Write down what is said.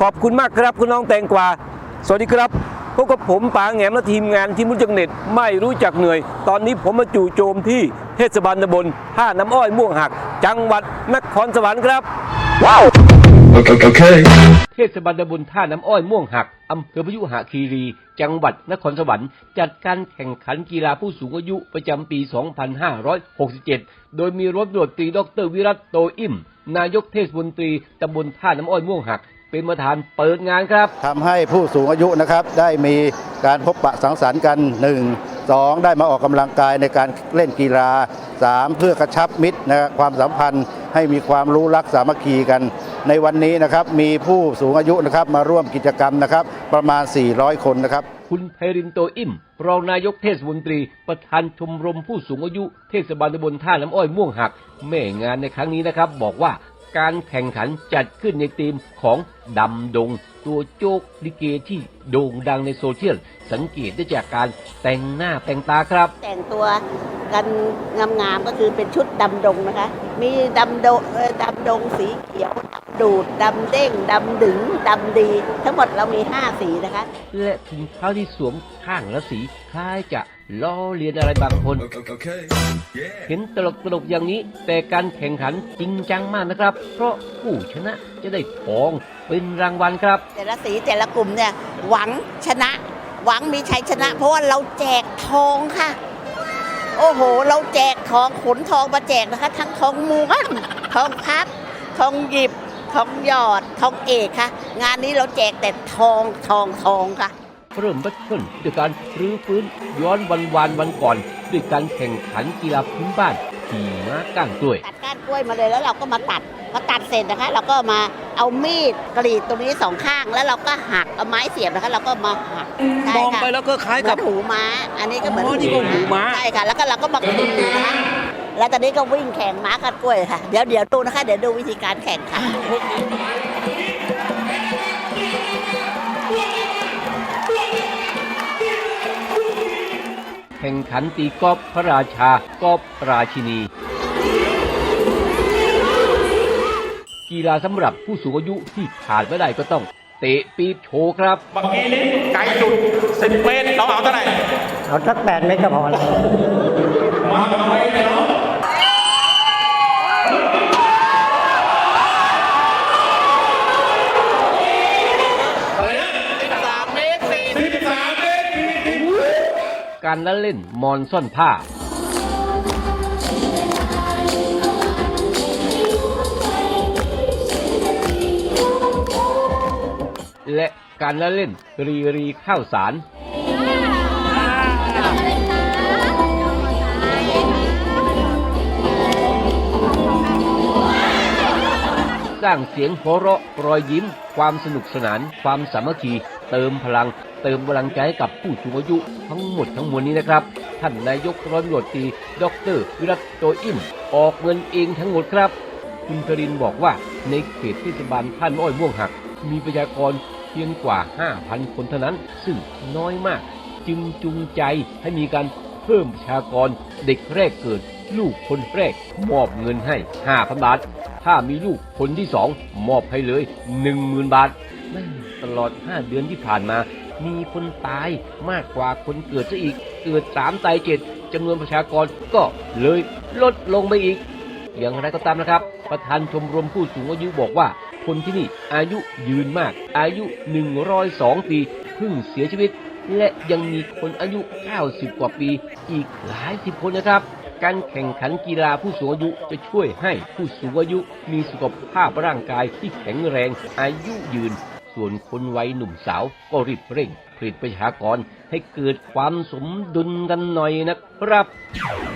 ขอบคุณมากครับคุณน้องแตงกวา สวัสดีครับพบกับผมปาแหงมและทีมงานที่มุจักเน็ตไม่รู้จักเหนื่อย ตอนนี้ผมมาจู่โจมที่เทศบาลตำบลท่าน้ำอ้อยม่วงหัก จังหวัดนครสวรรค์ครับ Okay. okay. เทศบาลตำบลท่าน้ำอ้อยม่วงหักอำเภอพยุหคีรี จังหวัดนครสวรรค์จัดการแข่งขันกีฬาผู้สูงอายุประจำปี 2567 โดยมีรถด่วนตรีดรวิรัตโตอิ่ม นายกเทศมนตรีตำบลท่าน้ำอ้อยม่วงหัก เป็นประธานเปิดงานครับ ทำให้ผู้สูงอายุนะครับได้มีการพบปะสังสรรค์กัน 1 2 ได้มาออกกำลังกายในการเล่นกีฬา 3 เพื่อกระชับมิตรนะครับความสัมพันธ์ให้มีความรู้รักสามัคคีกัน ในวันนี้นะครับมีผู้สูงอายุนะครับมาร่วมกิจกรรมนะครับประมาณ 400 คนนะครับ คุณไพรินโตอิ่มรองนายกเทศมนตรี ประธานชมรมผู้สูงอายุ เทศบาลตำบลท่าน้ำอ้อยม่วงหัก แม่งานในครั้งนี้นะครับ บอกว่า การแข่งขันจัดขึ้นในธีมของดำดง ตัวโจกลิเกที่โด่งดังในโซเชียล สังเกตได้จากการแต่งหน้าแต่งตาครับ แต่งตัวกันงามๆก็คือเป็นชุดดำดงนะคะ มีดำดงเอ่อดำดงสีเขียวดำดูดดำเด้งดำดึงดำดี ทั้งหมดเรามี 5 สีนะคะ และถุงเท้าที่สวมข้างละสีคล้ายจะ ล้อเลียนอะไรบางคน Okay. okay. Yeah. เห็นตลกตลกๆอย่างนี้ แต่การแข่งขันจริงจังมากนะครับ เพราะผู้ชนะจะได้ทองเป็นรางวัลครับ แต่ละสีแต่ละกลุ่มเนี่ยหวังชนะ หวังมีชัยชนะ เพราะว่าเราแจกทองค่ะ โอ้โห เราแจกทองขนทองมาแจกนะคะ ทั้งทองม้วนทองพับทองหยิบทองหยอดทองเอกค่ะ งานนี้เราแจกแต่ทองทองทองค่ะ เริ่มบัตเทิลด้วยการรื้อฟื้นย้อนวันวานวันก่อน ด้วยการแข่งขันกีฬาพื้นบ้านขี่ม้าก้านกล้วยตัดก้านกล้วยมาเลยแล้วเราก็มาตัดพอตัดเสร็จนะคะ เราก็มาเอามีดกรีดตรงนี้สองข้าง แล้วเราก็หักเอาไม้เสียบนะคะ เราก็มาหักใช่มองค่ะไปแล้วก็คล้ายเหมืกัอบนหูม้า อันนี้ก็เหมือนอ๋อนี่ก็หูม้า ใช่ค่ะ แล้วก็เราก็มาขูดนะคะแล้วตอนนี้ก็วิ่งแข่งม้ากัดกล้วยค่ะ เดี๋ยวเดี๋ยวดูนะคะ เดี๋ยวดูวิธีการแข่งค่ะ แข่งขันตีกอล์ฟพระราชากอล์ฟราชินี กีฬาสำหรับผู้สูงอายุที่ขาดไม่ได้ก็ต้อง เตะปี๊บโชว์ครับเมื่อกี้นี้ไกลสุด10เมตรเราเอาเท่าไหร่เอาสักแปดเมตรก็พอแล้วมาทำไมเนี่ยเนาะ การละเล่นมอนซ่อนผ้า และการละเล่นรีรีข้าวสาร สร้างเสียงโหเราะรอยยิ้ม ความสนุกสนาน ความสามัคคี เติมพลัง เติมพลังใจให้กับผู้สูงอายุทั้งหมดทั้งมวลนี้นะครับ ท่านนายกร้อยตำรวจตรีดรวิรัตโตอิมออกเงินเองทั้งหมดครับ คุณครินบอกว่าในเขตเทศบาลท่านอ้อยม่วงหัก มีประชากรเพียงกว่า 5,000 คนเท่านั้น ซึ่งน้อยมาก จึงจูงใจให้มีการเพิ่มประชากรเด็กแรกเกิด ลูกคนแรก มอบเงินให้ 5,000 บาท ถ้ามีลูกคนที่สองมอบให้เลย 10,000 บาท ตลอด 5 เดือนที่ผ่านมา มีคนตายมากกว่าคนเกิดซะอีก เกิด3ตาย7จำนวนประชากรก็เลยลดลงไปอีก อย่างไรก็ตามนะครับ ประธานชมรมผู้สูงอายุบอกว่า คนที่นี่อายุยืนมาก อายุ 102 ปีเพิ่งเสียชีวิต และยังมีคนอายุ 90 กว่าปีอีกหลายสิบคนนะครับการแข่งขันกีฬาผู้สูงอายุจะช่วยให้ผู้สูงอายุมีสุขภาพร่างกายที่แข็งแรงอายุยืน ส่วนคนวัยหนุ่มสาวก็รีบเร่งผลิตประชากรให้เกิดความสมดุลกันหน่อยนะครับ